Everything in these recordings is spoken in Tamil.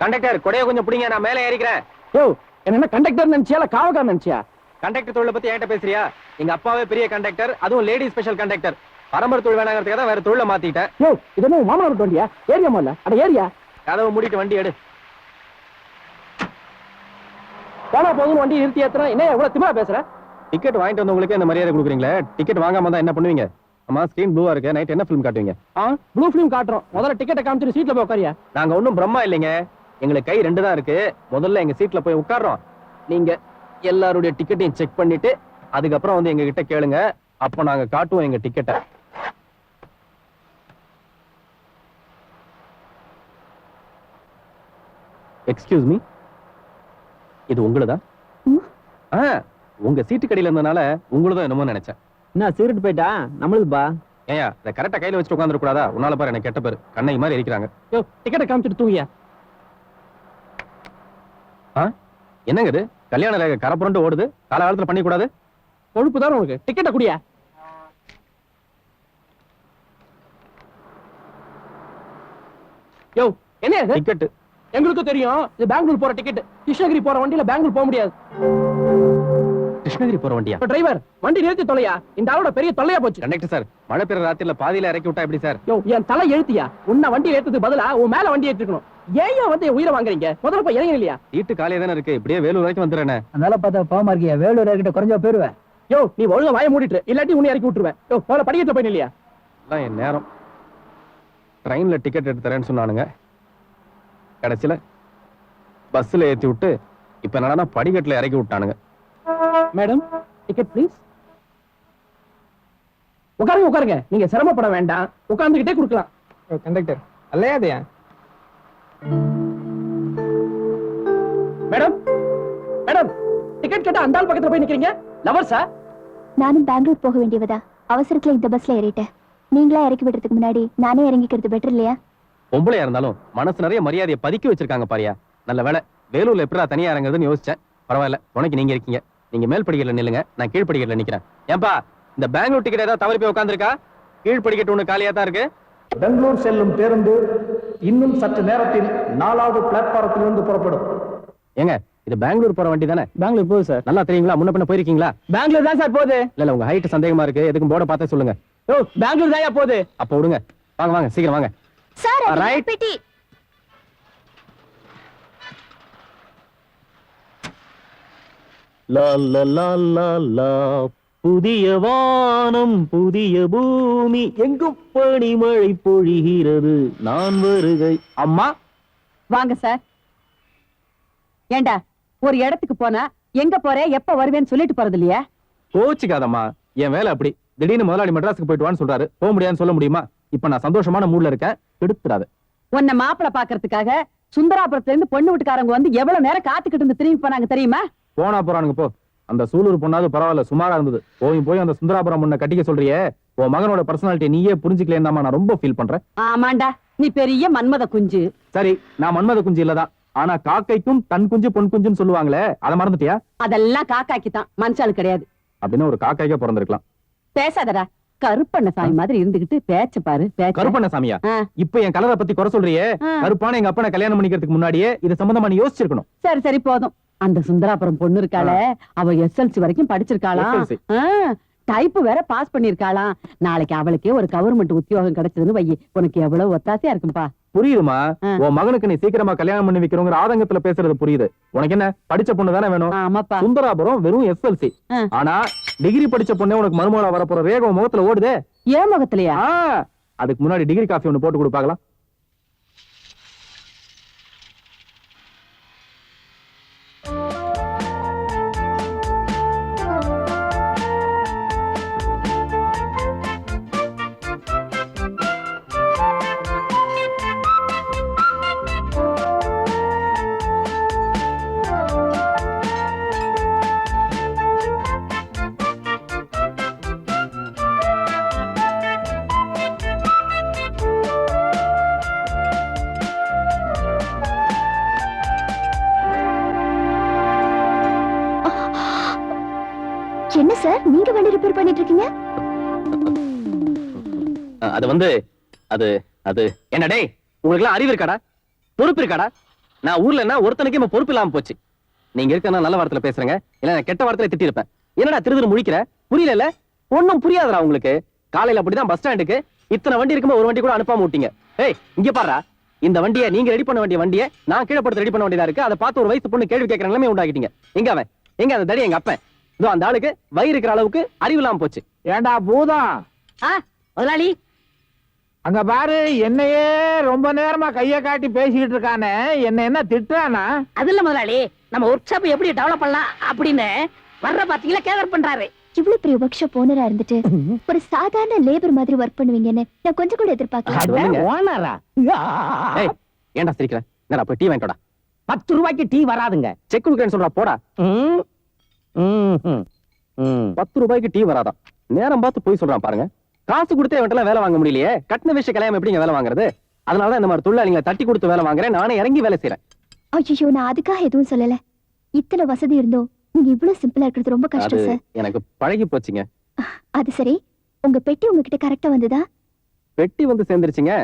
கண்டக்டர் கொடைய கொஞ்சம் பிடிங்க நான் மேலே ஏறிக்கிறேன். யோ என்ன கண்டக்டர் நினைச்சியா இல்ல நினைச்சியா? கண்டக்டர் தொழிலை பத்தி என்கிட்ட பேசுறியா? எங்க அப்பாவே பெரிய கண்டக்டர் அதுவும் லேடி ஸ்பெஷல் கண்டக்டர். பரம்பரை தொழில் வேணாங்கிறதுக்காக தான் வேற தொழிலை மாத்திட்டேன் யோ இது என்ன மாமனார் வண்டியா? ஏரியா முதல்ல? அட ஏரியா கதவை மூடிட்டு வண்டி எடு. போனா போதும் வண்டி நிறுத்தி ஏத்துறேன். என்ன எவ்வளவு திமிரா பேசுற? டிக்கெட் வாங்கிட்டு வந்தவங்களுக்கு இந்த மரியாதை கொடுக்குறீங்களே? டிக்கெட் வாங்காம தான் என்ன பண்ணுவீங்க? அம்மா ஸ்கிரீன் ப்ளூவா இருக்கு நைட் என்ன ஃபிலிம் காட்டுவீங்க? ஆ ப்ளூ ஃபிலிம் காட்டுறோம். முதல்ல டிக்கெட்டை காமிச்சிட்டு சீட்ல போய் உட்காரியா? நாங்க ஒண்ணும் பிரம்மா இல்லைங்க. எங்களுக்கு கை ரெண்டு தான் இருக்கு. முதல்ல எங்க சீட்ல போய் உட்கார்றோம். நீங்க எல்லாருடைய டிக்கெட்டையும் செக் பண்ணிட்டு அதுக்கப்புறம் வந்து எங்க கிட்ட கேளுங்க. அப்ப நாங்க காட்டுவோம் எங்க டிக்கெட்டை எக்ஸ்கியூஸ் மீ இது உங்களுதா. ஆ உங்க சீட்டு கடையில இருந்தனால உங்களுதான் என்னமோ நினைச்சேன். என்ன சீரட் போயிட்டா? நம்மளுதுப்பா ஏயா இதை கரெக்டா கையில வச்சுட்டு உட்காந்துட கூடாதா? உன்னால பாரு எனக்கு கெட்ட பேரு. கண்ணை மாதிரி இருக்கிறாங்க யோ டிக்கெட்டை காமிச்சிட்டு தூங்கியா? என்னங்க இது? கல்யாண ரேகை கரை புரண்டு ஓடுது. காலகாலத்துல பண்ணி கூடாது கொழுப்பு தான் உனக்கு? டிக்கெட்டை குடியா? யோ என்ன டிக்கெட் எங்களுக்கும் தெரியும். இது பெங்களூர் போற டிக்கெட் கிருஷ்ணகிரி போற வண்டியில பெங்களூர் போக முடியாது. கிருஷ்ணகிரி போற வண்டியா? டிரைவர் வண்டி நிறுத்தி தொலையா? இந்த ஆளோட பெரிய தொல்லையா போச்சு. கண்டக்டர் சார் மழை பெய்ற ராத்திரில பாதியில இறக்கி விட்டா எப்படி சார் யோ என் தலை எழுத்தியா? உன்னை வண்டி ஏத்துறதுக்கு பதிலா உன் மேல வண்டி ஏற்றிருக்கணும் ஏன் வந்து உயிரை வாங்குறீங்க? முதல்ல போய் இறங்க இல்லையா? சீட்டு காலியா தானே இருக்கு. இப்படியே வேலூர் வரைக்கும் வந்துடுறேன். அதனால பார்த்தா பாவமா இருக்கியா? வேலூர் கிட்ட குறைஞ்சா போயிருவேன். யோ நீ ஒழுங்கா வாய மூடிட்டு இல்லாட்டி உன்னை இறக்கி விட்டுருவேன். யோ முதல்ல படிக்கத்துல போய் இல்லையா எல்லாம் என் நேரம். ட்ரெயின்ல டிக்கெட் எடுத்து தரேன்னு சொன்னானுங்க. கடைசியில பஸ்ல ஏத்தி விட்டு இப்ப என்னடா படிக்கட்டுல இறக்கி விட்டானுங்க. மேடம் டிக்கெட் ப்ளீஸ் உட்காருங்க உட்காருங்க. நீங்க சிரமப்பட வேண்டாம். உட்கார்ந்துகிட்டே கொடுக்கலாம். கண்டக்டர் அல்லையாதையா மேடம்? மேடம் டிக்கெட் கேட்டா அந்த ஆள் பக்கத்துல போய் நிக்கிறீங்க? லவர்ஸா நானும் பெங்களூர் போக வேண்டியவதா. அவசரத்துல இந்த பஸ்ல ஏறிட்டேன். நீங்களா இறக்கி விடுறதுக்கு முன்னாடி நானே இறங்கிக்கிறது பெட்டர் இல்லையா? பொம்பளையா இருந்தாலும் மனசு நிறைய மரியாதையை பதுக்கி வச்சிருக்காங்க பாரியா. நல்ல வேலை வேலூர்ல எப்படா தனியா இறங்குறதுன்னு யோசிச்சேன். பரவாயில்ல உனக்கு நீங்க இருக்கீங்க. நீங்க மேல் படிக்கட்டுல நில்லுங்க. நான் கீழ் படிக்கட்டுல நிக்கிறேன். ஏன்பா இந்த பெங்களூர் டிக்கெட் ஏதாவது தவறி போய் உட்காந்துருக்கா கீழ் படிக்கட்டு ஒண்ணு காலியா தான் இருக்கு. பெங்களூர் செல்லும் பேருந்து இன்னும் சற்று நேரத்தில் நாலாவது பிளாட்பாரத்திலிருந்து புறப்படும். ஏங்க இது பெங்களூர் போற வண்டி தானே? பெங்களூர் போகுது சார். நல்லா தெரியுங்களா? முன்ன பின்ன போயிருக்கீங்களா? பெங்களூர் தான் சார் போகுது. இல்ல இல்ல உங்க ஹைட் சந்தேகமா இருக்கு. எதுக்கும் போர்டை பார்த்தே சொல்லுங்க. யோ பெங்களூர் தான் போகுது. அப்ப விடுங்க. வாங்க வாங்க சீக்கிரம் வாங்க. சார். என் பெட்டி லா லா லா லா லா புதிய வானம் புதிய பூமி எங்கும் பனிமழை பொழிகிறது. நான் வருகை. அம்மா? வாங்க சார். ஏண்டா ஒரு இடத்துக்கு போனா எங்க போற எப்ப வருவேன்னு சொல்லிட்டு போறது இல்லையா? கோச்சிக்காதம்மா. என் வேலை அப்படி. திடீர்னு முதலாளி மெட்ராஸுக்கு போயிட்டு வான்னு சொல்றாரு. போக முடியாதுன்னு சொல்ல முடியுமா? இப்ப நான் சந்தோஷமான மூட்ல இருக்கேன். எடுத்துடாது உன்னை மாப்பிளை பாக்குறதுக்காக சுந்தராபுரத்துல இருந்து பொண்ணு வீட்டுக்காரங்க வந்து எவ்வளவு நேரம் காத்துக்கிட்டு இருந்து திரும்பி போனாங்க தெரியுமா? போனா போறானுங்க போ. அந்த சூலூர் பொண்ணாவது பரவாயில்ல சுமாரா இருந்தது. போய் போய் அந்த சுந்தராபுரம் பொண்ணை கட்டிக்க சொல்றியே. உன் மகனோட பர்சனாலிட்டி நீயே புரிஞ்சுக்கலேன்னு நான் ரொம்ப ஃபீல் பண்றேன். ஆமாண்டா நீ பெரிய மன்மத குஞ்சு. சரி நான் மன்மத குஞ்சு இல்லதான். ஆனா காக்கைக்கும் தன் குஞ்சு பொன் குஞ்சுன்னு சொல்லுவாங்களே அதை மறந்துட்டியா? அதெல்லாம் காக்காக்கி தான் மனுஷாள் கிடையாது. அப்படின்னு ஒரு காக்காய்க்கே பிறந்திருக்கலாம். பேசாதடா கருப்பண்ண சாமி மாதிரி இருந்துகிட்டு பேச்ச பாரு கருப்பண்ண சாமியா? இப்ப என் கலரை பத்தி குறை சொல்றியே. கருப்பான எங்க அப்பனை கல்யாணம் பண்ணிக்கிறதுக்கு முன்னாடியே இது சம்பந்தமா நீ யோசிச்சிருக்கணும். சரி சரி போதும். அந்த சுந்தராபுரம் பொண்ணு இருக்காளே அவ எஸ்எல்சி வரைக்கும் படிச்சிருக்காளாம். டைப் வேற பாஸ் பண்ணிருக்காளாம் நாளைக்கு அவளுக்கே ஒரு கவர்மெண்ட் உத்தியோகம் கிடைச்சதுன்னு வை உனக்கு எவ்வளவு ஒத்தாசையா இருக்கும்பா. புரியுதுமா. உன் மகனுக்கு நீ சீக்கிரமா கல்யாணம் பண்ணி வைக்கிறோங்கிற ஆதங்கத்துல பேசுறது புரியுது. உனக்கு என்ன படிச்ச பொண்ணு தானே வேணும்? சுந்தராபுரம் வெறும் எஸ்எல்சி. ஆனா டிகிரி படிச்ச பொண்ணே உனக்கு மருமகளா வரப்போற உன் முகத்துல ஓடுதே. ஏன் முகத்திலயா? அதுக்கு முன்னாடி டிகிரி காஃபி ஒண்ணு போட்டு கொடுப்பாங்களா? என்ன சார்? நீங்க வண்டி ரிப்பேர் பண்ணிட்டு இருக்கீங்க அது வந்து அது அது என்ன டேய் உங்களுக்கு எல்லாம் அறிவு இருக்காடா? பொறுப்பு இருக்காடா? நான் ஊர்ல என்ன ஒருத்தனுக்கு இப்ப பொறுப்பு இல்லாம போச்சு. நீங்க இருக்க நான் நல்ல வார்த்தையில பேசுறேங்க. இல்ல நான் கெட்ட வார்த்தையில திட்டி இருப்பேன் என்னடா திருதிரு முடிக்கிற முழிக்கிற? புரியல ஒண்ணும் புரியாதுடா உங்களுக்கு. காலையில அப்படிதான் பஸ் ஸ்டாண்டுக்கு இத்தனை வண்டி இருக்கும்போது ஒரு வண்டி கூட அனுப்பாம விட்டீங்க. ஏய் இங்க பாரு இந்த வண்டியை நீங்க ரெடி பண்ண வேண்டிய வண்டியை நான் கீழே படுத்து ரெடி பண்ண வேண்டியதா இருக்கு. அதை பார்த்து ஒரு வயசு பொண்ணு கேள்வி கேட்கற நிலைமை உண்டாக்கிட்டீங்க. எங்க அவன்? எங்க அந்த தடி எங்க அப்பன்? இதோ அந்த ஆளுக்கு வயிறு இருக்கிற அளவுக்கு அறிவு இல்லாம போச்சு. ஏண்டா பூதம் முதலாளி. அங்க பாரு என்னையே ரொம்ப நேரமா கைய காட்டி பேசிக்கிட்டு இருக்கானே. என்ன என்ன திட்டுறானா? அது இல்ல முதலாளி. நம்ம ஒர்க் ஷாப் எப்படி டெவலப் பண்ணலாம் அப்படின்னு வர்ற பாத்தீங்களா கேதர் பண்றாரு. இவ்வளவு பெரிய ஒர்க் ஷாப் ஓனரா இருந்துட்டு ஒரு சாதாரண லேபர் மாதிரி ஒர்க் பண்ணுவீங்கன்னு நான் கொஞ்சம் கூட எதிர்பார்க்கல. அது வந்துங்க. ஓனரா ஏய் ஏன்டா சிரிக்கிற? என்னடா போய் டீ வாங்கிட்டோடா? பத்து ரூபாய்க்கு டீ வராதுங்க. செக் கொடுக்குறேன்னு சொல்றா போடா. ம். ம், ம், ம். பத்து ரூபாய்க்கு டீ வராதாம் நேரம் பார்த்து போய் சொல்றான் பாருங்க. காசு கொடுத்தே அவன்கிட்ட வேலை வாங்க முடியலையே. கட்டின விஷய கல்யாணம் எப்படிங்க வேலை வாங்குறது? அதனாலதான் இந்த மாதிரி தொழிலாளிகளை தட்டி கொடுத்து வேலை வாங்குறேன். நானே இறங்கி வேலை செய்யறேன் ஐயோ நான் அதுக்காக எதுவும் சொல்லல. இத்தனை வசதி இருந்தோம் நீங்க இவ்வளவு சிம்பிளா இருக்கிறது ரொம்ப கஷ்டம் சார் எனக்கு பழகி போச்சுங்க. அது சரி. உங்க பெட்டி உங்ககிட்ட கரெக்டா வந்ததா? பெட்டி வந்து சேர்ந்துருச்சுங்க.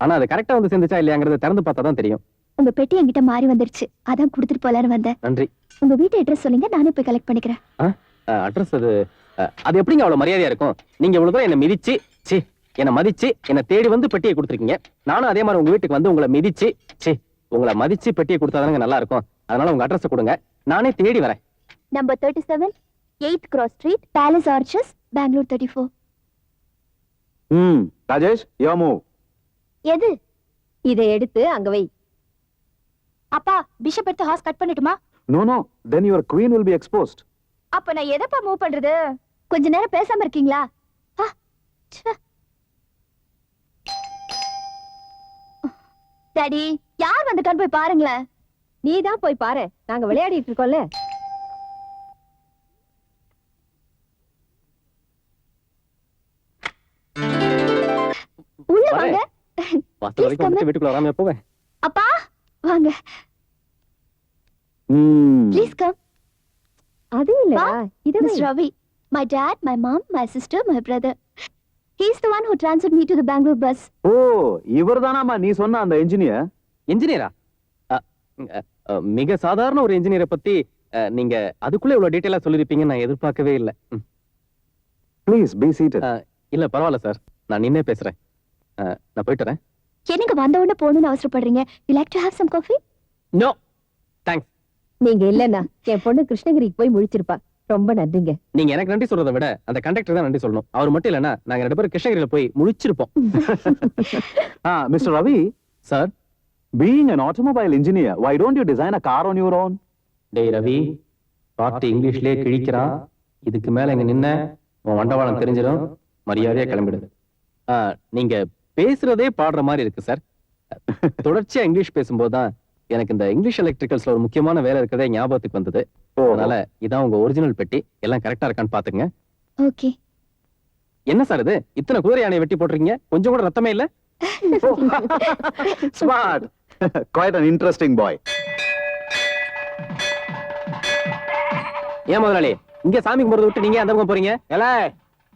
ஆனா அது கரெக்டா வந்து சேர்ந்துச்சா இல்லையாங்கிறத திறந்து பார்த்தா தான் தெரியும். உங்க பெட்டி என்கிட்ட மாறி வந்துருச்சு. அதான் கொடுத்துட்டு போலான்னு வந்தேன். நன்றி. உங்க வீட்டு அட்ரஸ் சொல்லுங்க நானே போய் கலெக்ட் பண்ணிக்கிறேன். அட்ரஸ் அது அது எப்படிங்க அவ்வளவு மரியாதையா இருக்கும்? நீங்க இவ்வளவு தூரம் என்ன மிதிச்சு சி என்ன மதிச்சு என்ன தேடி வந்து பெட்டியை கொடுத்துருக்கீங்க. நானும் அதே மாதிரி உங்க வீட்டுக்கு வந்து உங்களை மிதிச்சு சி உங்களை மதிச்சு பெட்டியை கொடுத்தாதானங்க நல்லா இருக்கும். அதனால உங்க அட்ரஸ் கொடுங்க. நானே தேடி வரேன். Number thirty seven eighth cross street palace arches Bangalore thirty four ம் ராஜேஷ் யோமு எது? இதை எடுத்து அங்க வை. அப்பா பிஷப் எடுத்து ஹாஸ் கட் பண்ணட்டுமா? No no then your queen will be exposed அப்ப நான் எதப்பா மூவ் பண்றது? கொஞ்ச நேரம் பேசாம இருக்கீங்களா. டாடி யார் வந்துட்டான்னு போய் பாருங்களேன். நீ தான் போய் பாரு. நாங்க விளையாடிட்டு இருக்கோம்ல. உள்ள. வாங்க. வீட்டுக்குள்ள வராம போவேன். அப்பா வாங்க. ம். ப்ளீஸ் கம் அது இல்ல இது miss Ravi. My dad my mom my sister my brother. He's the one who transferred me to the bangalore bus. ஓ இவர்தானாமா நீ சொன்ன அந்த இன்ஜினியர் இன்ஜினியரா மிக சாதாரண ஒரு இன்ஜினியரை பத்தி நீங்க அதுக்குள்ள இவ்வளவு டீட்டெயிலா சொல்லிருப்பீங்கன்னு நான் எதிர்பார்க்கவே இல்லை. ம். ப்ளீஸ் பி சீட்டட் இல்ல பரவாயில்ல சார். நான் நின்னே பேசுறேன். நான் போயிட்டு என்னங்க வந்த உடனே போகணும்னு அவசரப்படுறீங்க? You like to have some coffee? No thanks நீங்க இல்லன்னா என் பொண்ணு கிருஷ்ணகிரிக்கு போய் முழிச்சிருப்பா. ரொம்ப நன்றிங்க. நீங்க எனக்கு நன்றி சொல்றதை விட அந்த கண்டக்டர் தான் நன்றி சொல்லணும். அவர் மட்டும் இல்லைன்னா நாங்க ரெண்டு பேரும் கிருஷ்ணகிரியில போய் முழிச்சிருப்போம். ஆ mister Ravi. Sir being an automobile engineer why don't you design a car on your own? டேய் ரவி பார்ட்டி இங்கிலீஷ்லயே கிழிக்கிறான் இதுக்கு மேல இங்க நின்ன உன் வண்டவாளம் தெரிஞ்சிடும். மரியாதையா கிளம்பிடு. ஆ, நீங்க பேசுறதே பாடுற மாதிரி இருக்கு சார் தொடர்ச்சியா இங்கிலீஷ் பேசும்போது தான் எனக்கு இந்த இங்கிலீஷ் எலக்ட்ரிக்கல்ஸ்ல ஒரு முக்கியமான வேலை இருக்கிறதே ஞாபகத்துக்கு வந்தது. அதனால இதான் உங்க ஒரிஜினல் பெட்டி. எல்லாம் கரெக்டா இருக்கான்னு பாத்துங்க okay என்ன சார் இது? இத்தனை குதிரை யானையை வெட்டி போட்டிருக்கீங்க? கொஞ்சம் கூட ரத்தமே இல்ல? Smart. Quite an interesting boy. ஏன் முதலாளி? இங்க சாமி கும்பிடுறத விட்டு நீங்க அந்த பக்கம் போறீங்க? ஏல!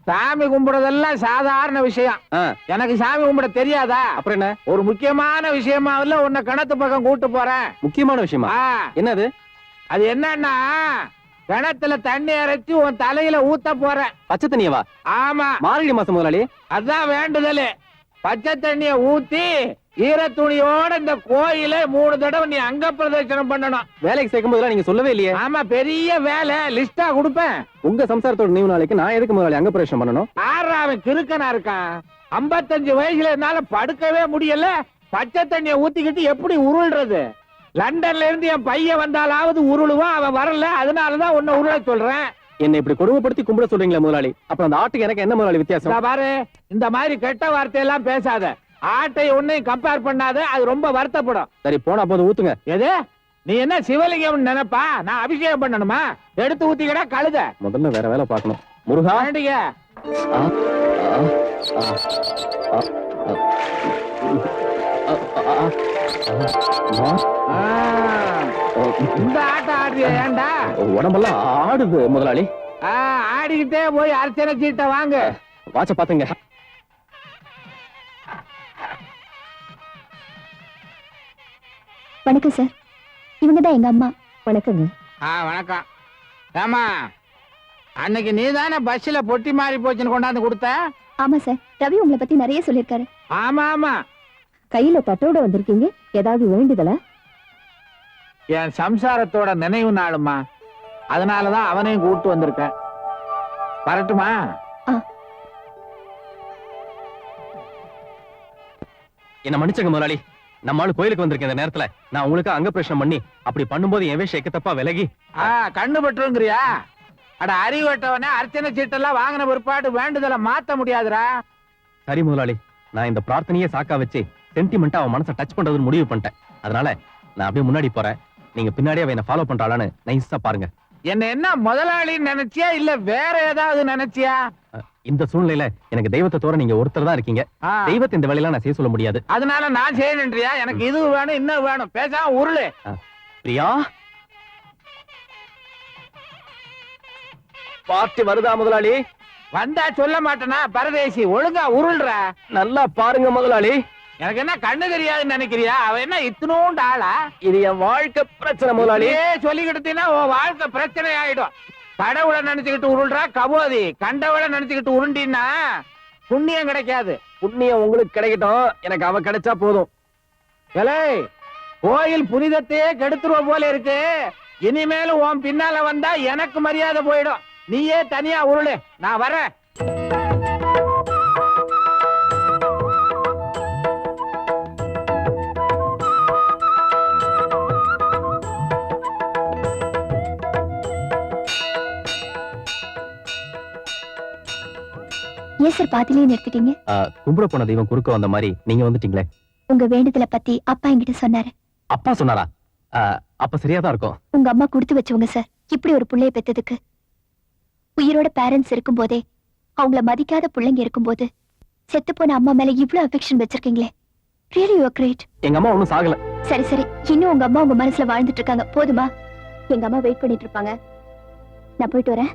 சாமி கும்பிடுறதெல்லாம் சாதாரண விஷயம். எனக்கு சாமி கும்பிட தெரியாதா? அப்புறம் என்ன? ஒரு முக்கியமான விஷயமாவில் உன்னை கிணத்து பக்கம் கூட்டு போறேன். முக்கியமான விஷயமா? என்னது? அது என்னன்னா கிணத்துல தண்ணி இறைச்சி உன் தலையில ஊத்த போறேன். பச்சை தண்ணியவா? ஆமா. மார்கழி மாசம் முதலாளி. அதான் வேண்டுதல். பச்சை தண்ணிய ஊத்தி ஈர துணியோட இந்த கோயில மூணு தடவை நீ அங்க பிரதட்சணம் பண்ணணும். வேலைக்கு சேர்க்கும் போதெல்லாம் நீங்க சொல்லவே இல்லையே. ஆமா பெரிய வேலை. லிஸ்டா கொடுப்பேன். உங்க சம்சாரத்தோட நினைவு நாளைக்கு நான் எதுக்கு முதலாளி அங்க பிரவேசம் பண்ணணும்? ஆறா அவன் கிறுக்கனா இருக்கான். ஐம்பத்தஞ்சு வயசுல என்னால படுக்கவே முடியல. பச்சை தண்ணிய ஊத்திக்கிட்டு எப்படி உருள்றது? லண்டன்ல இருந்து என் பையன் வந்தாலாவது உருளுவான் அவன் வரல. அதனாலதான் உன்னை உருள சொல்றேன். என்னை இப்படி கொடுமைப்படுத்தி கும்பிட சொல்றீங்களா முதலாளி. அப்புறம் அந்த ஆட்டுக்கு எனக்கு என்ன முதலாளி வித்தியாசம்? பாரு. இந்த மாதிரி கெட்ட வார்த்தையெல்லாம் பேசாத. ஆட்டை ஒன்னையும் கம்பேர் பண்ணாத அது ரொம்ப வருத்தப்படும் சரி போனா போது ஊத்துங்க எது நீ என்ன சிவலிங்கம் நினைப்பா நான் அபிஷேகம் பண்ணணுமா எடுத்து ஊத்திக்கடா கழுத முதல்ல வேற வேலை பார்க்கணும் முருகா வேண்டிய இந்த ஆட்டம் ஆடுறிய ஏன்டா உடம்பெல்லாம் ஆடுது முதலாளி ஆ, ஆடிக்கிட்டே போய் அர்ச்சனை சீட்டை வாங்க வாட்ச பாத்துங்க வணக்கம் சார் இவங்க தான் எங்க அம்மா. வணக்கங்க ஆ வணக்கம். ஏமா அன்னைக்கு நீ தானே பஸ்ல பொட்டி மாறி போச்சுன்னு கொண்டாந்து கொடுத்த? ஆமா சார் ரவி உங்களை பத்தி நிறைய சொல்லியிருக்காரு. ஆமா ஆமா. கையில தட்டோட வந்திருக்கீங்க. ஏதாவது வேண்டுதலா? என் சம்சாரத்தோட நினைவு நாளுமா அதனாலதான் அவனையும் கூட்டு வந்திருக்கேன். வரட்டுமா? என்ன மன்னிச்சுங்க முதலாளி. நம்ம ஆளு கோயிலுக்கு வந்திருக்க இந்த நேரத்துல. நான் உங்களுக்கு அங்க பிரச்சனை பண்ணி அப்படி பண்ணும்போது என் வேஷம் எக்கத்தப்பா விலகி. கண்ணு பட்டுங்கிறியா அட அறிவட்டவனே அர்ச்சனை சீட்டெல்லாம் வாங்கின பிற்பாடு வேண்டுதலை மாத்த முடியாதுடா. சரி முதலாளி நான் இந்த பிரார்த்தனையே சாக்கா வச்சு சென்டிமெண்டா அவன் மனசை டச் பண்றதுன்னு முடிவு பண்ணிட்டேன். அதனால நான் அப்படியே முன்னாடி போறேன். நீங்க பின்னாடியே அவன் என்ன ஃபாலோ பண்றாளான்னு நைஸா பாருங்க. என்ன என்ன முதலாளின்னு நினைச்சியா இல்ல வேற ஏதாவது நினைச்சியா? இந்த சூழ்நிலையில எனக்கு தெய்வத்தை தவிர நீங்க ஒருத்தர் தான் இருக்கீங்க. தெய்வத்தை இந்த வேலையெல்லாம் நான் செய்ய சொல்ல முடியாது. அதனால நான் செய்யணுன்றியா எனக்கு இது வேணும் இன்னும் வேணும். பேசாம உருளு. பிரியா? பார்ட்டி வருதா முதலாளி? வந்தா சொல்ல மாட்டேனா? பரதேசி ஒழுங்கா உருள்ற. நல்லா பாருங்க முதலாளி. எனக்கு என்ன கண்ணு தெரியாதுன்னு நினைக்கிறியா? அவ என்ன இத்தனோண்டு ஆளா? இது என் வாழ்க்கை பிரச்சனை முதலாளி. சொல்லிக்கிட்டீங்கன்னா உன் வாழ்க்கை பிரச்சனை ஆயிடும். கடவுளை நினைச்சுக்கிட்டு உருள்றா கபோதி. கண்டவளை நினைச்சுக்கிட்டு உருண்டின்னா புண்ணியம் கிடைக்காது. புண்ணியம் உங்களுக்கு கிடைக்கட்டும். எனக்கு அவ கிடைச்சா போதும். கோயில் புனிதத்தையே கெடுத்துருவ போல இருக்கு. இனிமேலும் உன் பின்னால வந்தா எனக்கு மரியாதை போயிடும். நீயே தனியா உருளு. நான் வரேன். ஏன் சார் பாதிலேயே நிறுத்திட்டீங்க? கும்பிட போன தெய்வம் குறுக்க வந்த மாதிரி நீங்க வந்துட்டீங்களே. உங்க வேண்டுதலை பத்தி அப்பா என்கிட்ட சொன்னாரு. அப்பா சொன்னாரா? அப்ப சரியா தான் இருக்கும். உங்க அம்மா கொடுத்து வச்சவங்க சார். இப்படி ஒரு புள்ளைய பெத்ததுக்கு. உயிரோட பேரண்ட்ஸ் இருக்கும்போதே அவங்கள மதிக்காத பிள்ளைங்க இருக்கும்போது செத்து போன அம்மா மேல இவ்ளோ அஃபெக்ஷன் வச்சிருக்கீங்களே. ரியலி யூ கிரேட் எங்க அம்மா ஒண்ணும் சாகல. சரி சரி. இன்னும் உங்க அம்மா உங்க மனசுல வாழ்ந்துட்டு இருக்காங்க. போதுமா? எங்க அம்மா வெயிட் பண்ணிட்டு இருப்பாங்க. நான் போயிட்டு வரேன்.